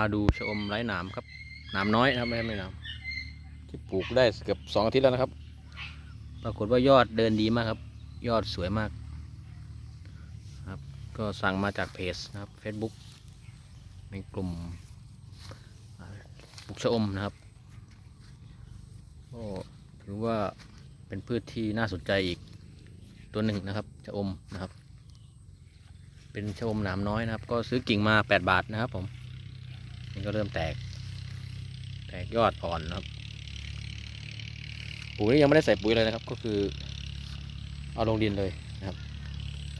มาดูชะอมไร้หนามครับหนามน้อยนะครับไม่ใช่ไม่หนามที่ปลูกได้เกือบสองอาทิตย์แล้วนะครับ ปรากฏว่ายอดเดินดีมากครับ ยอดสวยมากครับ ก็สั่งมาจากเพจนะครับ Facebook ในกลุ่มปลูกชะอมนะครับก็ถือว่าเป็นพืชที่น่าสนใจอีกตัวหนึ่งนะครับชะอมนะครับ เป็นชะอมหนามน้อยนะครับ ก็ซื้อกิ่งมา 8 บาทนะครับผม ก็เริ่มแตก แตกยอดอ่อนนะครับปุ๋ยยังไม่ได้ใส่ปุ๋ยเลยนะครับ ก็คือเอาลงดินเลยนะครับ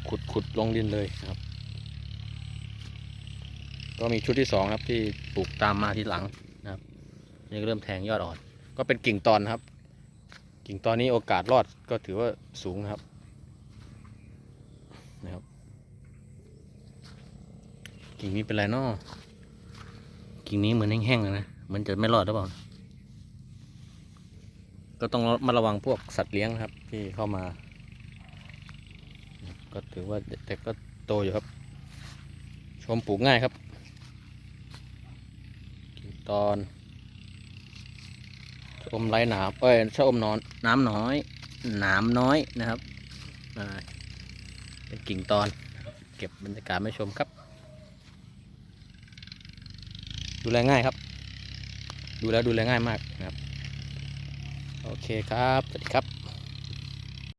ขุดขุดลงดินเลยนะครับ ก็มีชุดที่สองครับที่ปลูกตามมาทีหลังนะครับนี่ก็เริ่มแทงยอดอ่อน ก็เป็นกิ่งตอนนะครับ กิ่งตอนนี้โอกาสรอดก็ถือว่าสูงนะครับนะครับ กิ่งนี้เป็นไรนาะ กิ่งนี้เหมือนแห้งๆเลยนะมันจะไม่รอดหรือเปล่า ก็ต้องมาระวังพวกสัตว์เลี้ยงครับ ที่เข้ามา ก็ถือว่าแต่ก็โตอยู่ครับ ชมปลูกง่ายครับกิ่งตอนชมไร้หนามเอ้ยชอมนอนน้ำน้อยหนามน้อยนะครับเป็นกิ่งตอน เก็บบรรยากาศมาชมครับ ดูแลง่ายครับ ดูแลดูแลง่ายมากนะครับ โอเคครับ สวัสดีครับ